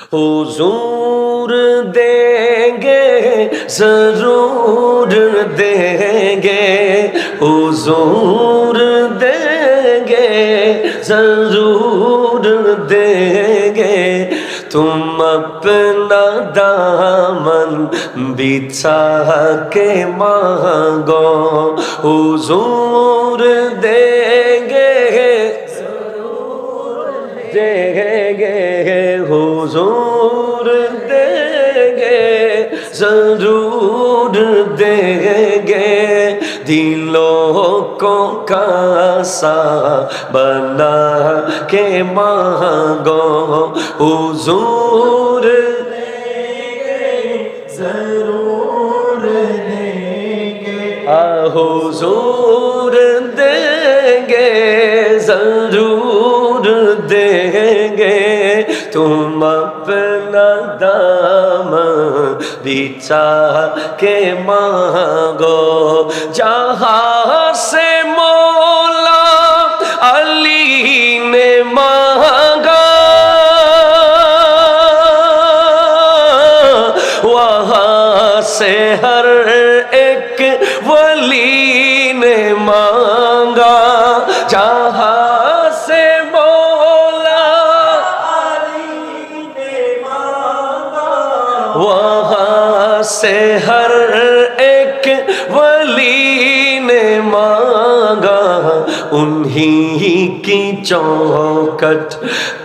हुजूर देंगे जरूर देंगे हुजूर देंगे जरूर देंगे तुम अपना दामन बिछा के मांगो हुजूर देंगे देंगे حضور دیں گے، ضرور دیں گے۔ دلوں کو کاسا بنا کے مانگو۔ حضور حضور دیں گے، ضرور دیں بھی چاہ کے مانگو جہاں سے مولا علی نے مانگا وہاں سے ہر ایک ولی سے ہر ایک ولی نے مانگا، انہی کی چوکٹ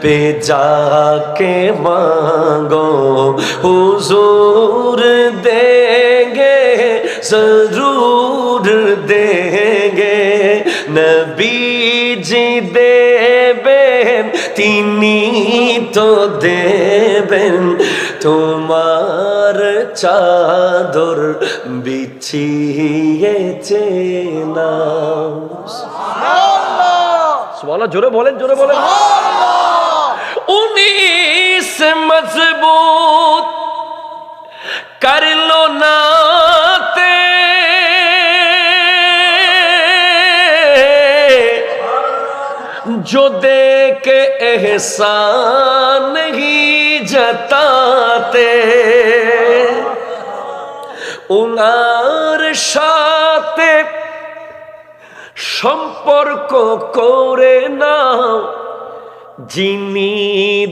پہ جا کے مانگو۔ حضور دیں گے، ضرور دیں گے۔ نبی جی دے بین تینی تو دے بین তোমার চাদর বিছিয়েছে না বলা জোরে বলেন জোরে বলেন উনিশ মজবুত করলো নাতে जो दे के एहसान नहीं তাতে উনার সাথে সম্পর্ক করে না যিনি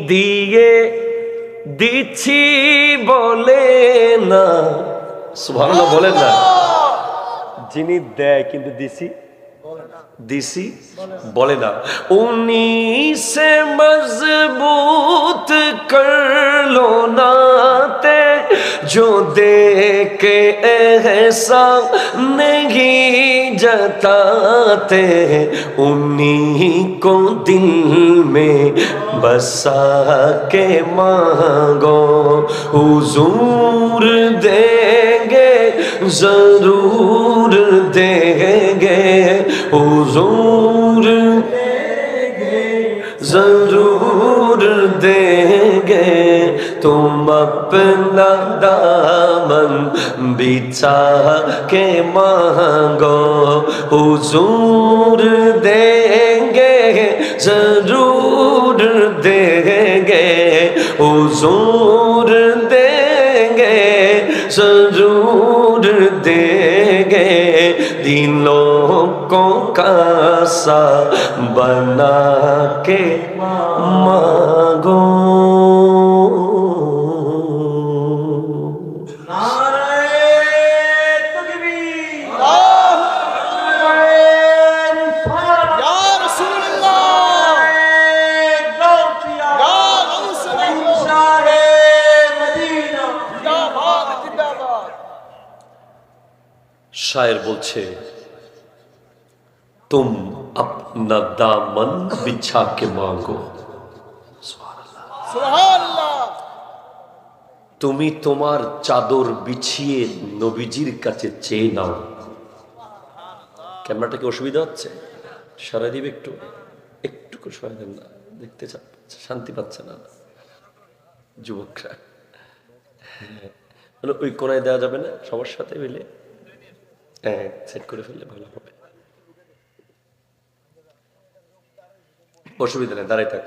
দিয়ে দিচ্ছি বলে না। সুভাবনা বলে না। যিনি দেয় কিন্তু দিছি? দিছি? বলে না। উনি সে মজবুত করলো নাতে जो दे के ऐसा नहीं जताते उन्हीं को दिल में बसा के मांगो हुजूर देंगे जरूर देंगे हुजूर जरूर देंगे تم اپنا دامن بیچا کے مانگو۔ حضور دیں گے، ضرور دیں گے۔ حضور دیں گے، ضرور دیں گے۔ دلوں کو کاسا بنا کے مانگو۔ শায়ের বলছে তুম আপনা দামন বিছা মাঙ্গো। তুমি তোমার চাদর বিছিয়ে নবীজির কাছে চেয়ে নাও। ক্যামেরাটা কি অসুবিধা হচ্ছে? সারা দিবে একটু একটুকু সরাই দেন না দেখতে শান্তি পাচ্ছে না যুবকরা। মানে ওই কোনায় দেওয়া যাবে না সবার সাথে মিলে। হ্যাঁ সেট করে ফেললে ভালো হবে অসুবিধা নেই দাঁড়াই থাক